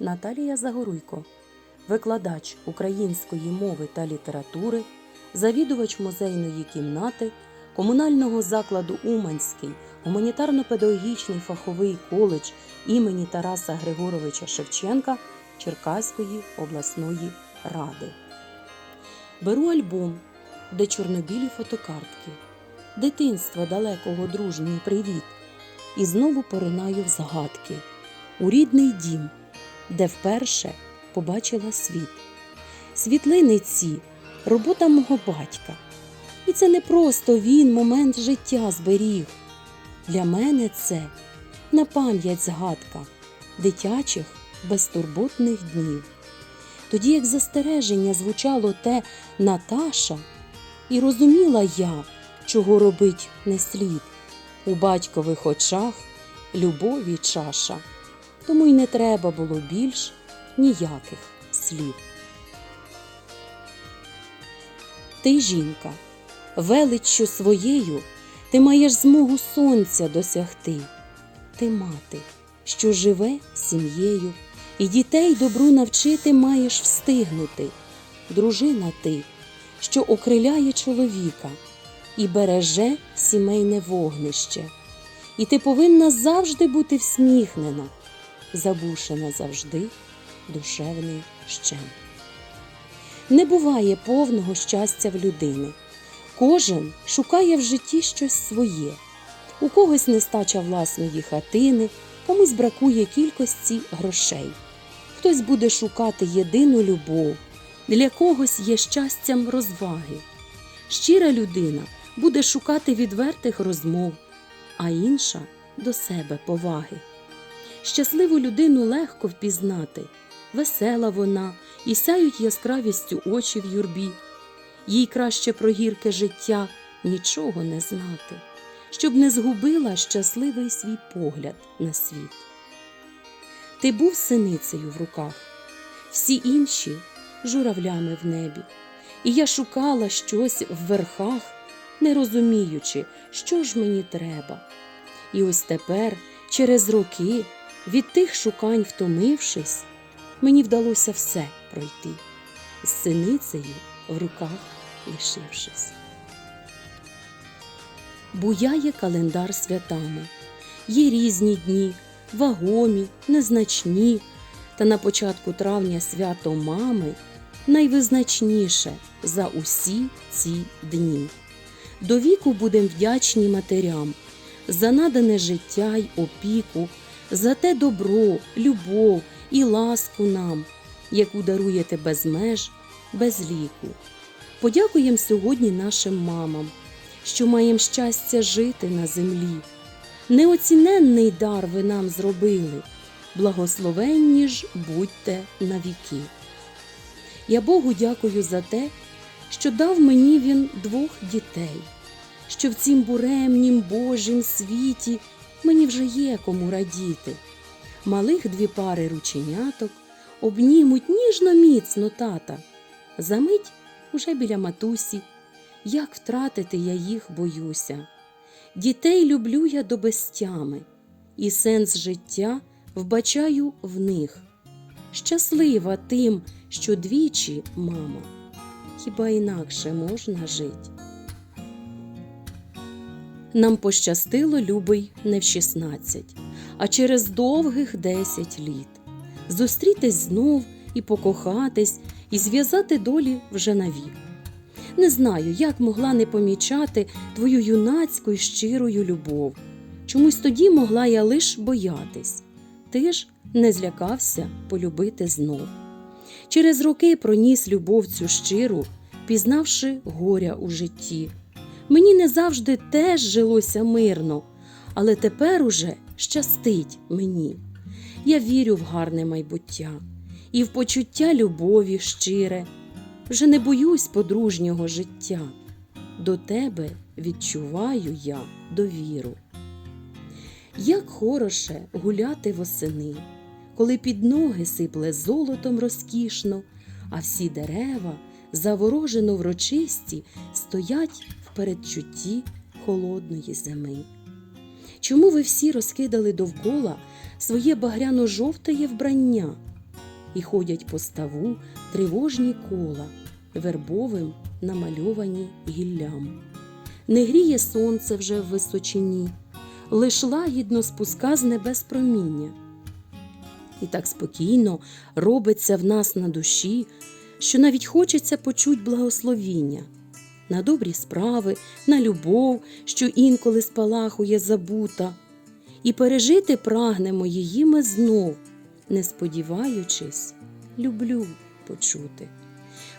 Наталія Загоруйко, викладач української мови та літератури, завідувач музейної кімнати комунального закладу Уманський гуманітарно-педагогічний фаховий коледж імені Тараса Григоровича Шевченка Черкаської обласної ради. Беру альбом, де чорнобілі фотокартки, дитинства далекого дружній привіт, і знову поринаю в згадки. У рідний дім, де вперше побачила світ. Світлини ці робота мого батька. І це не просто він момент життя зберіг. Для мене це на пам'ять згадка дитячих безтурботних днів. Тоді як застереження звучало те Наташа, і розуміла я, чого робить не слід. У батькових очах любові чаша, тому й не треба було більш ніяких слів. Ти жінка, величчю своєю ти маєш змогу сонця досягти. Ти мати, що живе сім'єю, і дітей добру навчити маєш встигнути. Дружина ти, що окриляє чоловіка і береже сімейне вогнище. І ти повинна завжди бути всміхнена, забувши назавжди душевний щем. Не буває повного щастя в людини. Кожен шукає в житті щось своє. У когось нестача власної хатини, комусь бракує кількості грошей. Хтось буде шукати єдину любов, для когось є щастям розваги. Щира людина буде шукати відвертих розмов, а інша до себе поваги. Щасливу людину легко впізнати, весела вона і сяють яскравістю очі в юрбі. Їй краще про гірке життя нічого не знати, щоб не згубила щасливий свій погляд на світ. Ти був синицею в руках, всі інші журавлями в небі, і я шукала щось в верхах, не розуміючи, що ж мені треба. І ось тепер, через роки, від тих шукань втомившись, мені вдалося все пройти, з синицею в руках лишившись. Буяє календар святами, є різні дні, вагомі, незначні, та на початку травня свято мами найвизначніше за усі ці дні. До віку будем вдячні матерям за надане життя й опіку, за те добро, любов і ласку нам, яку даруєте без меж, без ліку. Подякуємо сьогодні нашим мамам, що маємо щастя жити на землі. Неоціненний дар ви нам зробили, благословенні ж будьте навіки. Я Богу дякую за те, що дав мені він двох дітей, що в цім буремнім Божім світі мені вже є кому радіти. Малих дві пари рученяток обнімуть ніжно міцно тата. Замить уже біля матусі, як втратити я їх боюся. Дітей люблю я до безтями, і сенс життя вбачаю в них. Щаслива тим, що двічі, мама, хіба інакше можна жить? Нам пощастило, любий, не в 16, а через довгих 10 літ. Зустрітись знов і покохатись, і зв'язати долі вже навік. Не знаю, як могла не помічати твою юнацьку й щирою любов. Чомусь тоді могла я лиш боятись. Ти ж не злякався полюбити знов. Через роки проніс любов цю щиру, пізнавши горя у житті. Мені не завжди теж жилося мирно, але тепер уже щастить мені. Я вірю в гарне майбуття і в почуття любові щире. Вже не боюсь подружнього життя. До тебе відчуваю я довіру. Як хороше гуляти восени, коли під ноги сипле золотом розкішно, а всі дерева, заворожено врочисті, стоять передчутті холодної зими. Чому ви всі розкидали довкола своє багряно-жовтеє вбрання? і ходять по ставу тривожні кола, вербовим намальовані гіллям. Не гріє сонце вже в височині, лиш лагідно спуска з небес проміння. І так спокійно робиться в нас на душі, що навіть хочеться почуть благословіння на добрі справи, на любов, що інколи спалахує забута, і пережити прагнемо її ми знов, не сподіваючись, люблю почути.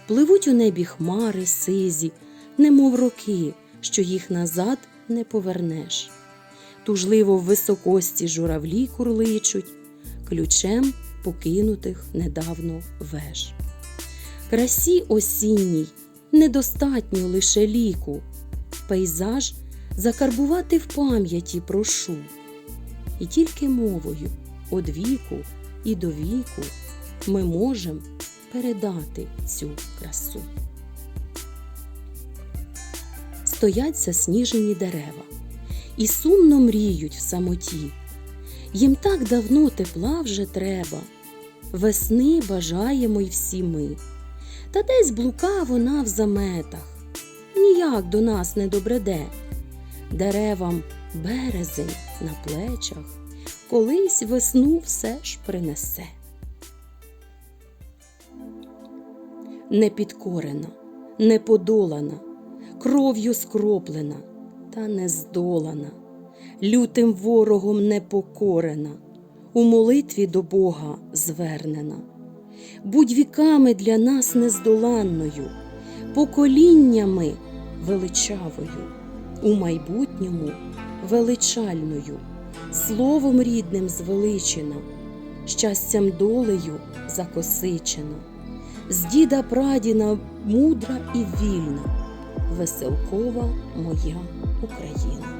Пливуть у небі хмари сизі, немов роки, що їх назад не повернеш. Тужливо в високості журавлі курличуть, ключем покинутих недавно веж. Красі осінній недостатньо лише ліку, пейзаж закарбувати в пам'яті прошу, і тільки мовою од віку і до віку ми можемо передати цю красу. Стоять засніжені дерева і сумно мріють в самоті. Їм так давно тепла вже треба, весни бажаємо й всі ми. Та десь блука вона в заметах, ніяк до нас не добреде. Деревам березень на плечах, колись весну все ж принесе. Непідкорена, неподолана, кров'ю скроплена та не здолана, лютим ворогом непокорена, у молитві до Бога звернена. Будь віками для нас нездоланною, поколіннями величавою, у майбутньому величальною, словом рідним звеличена, щастям долею закосичена, з діда прадіна мудра і вільна, веселкова моя Україна.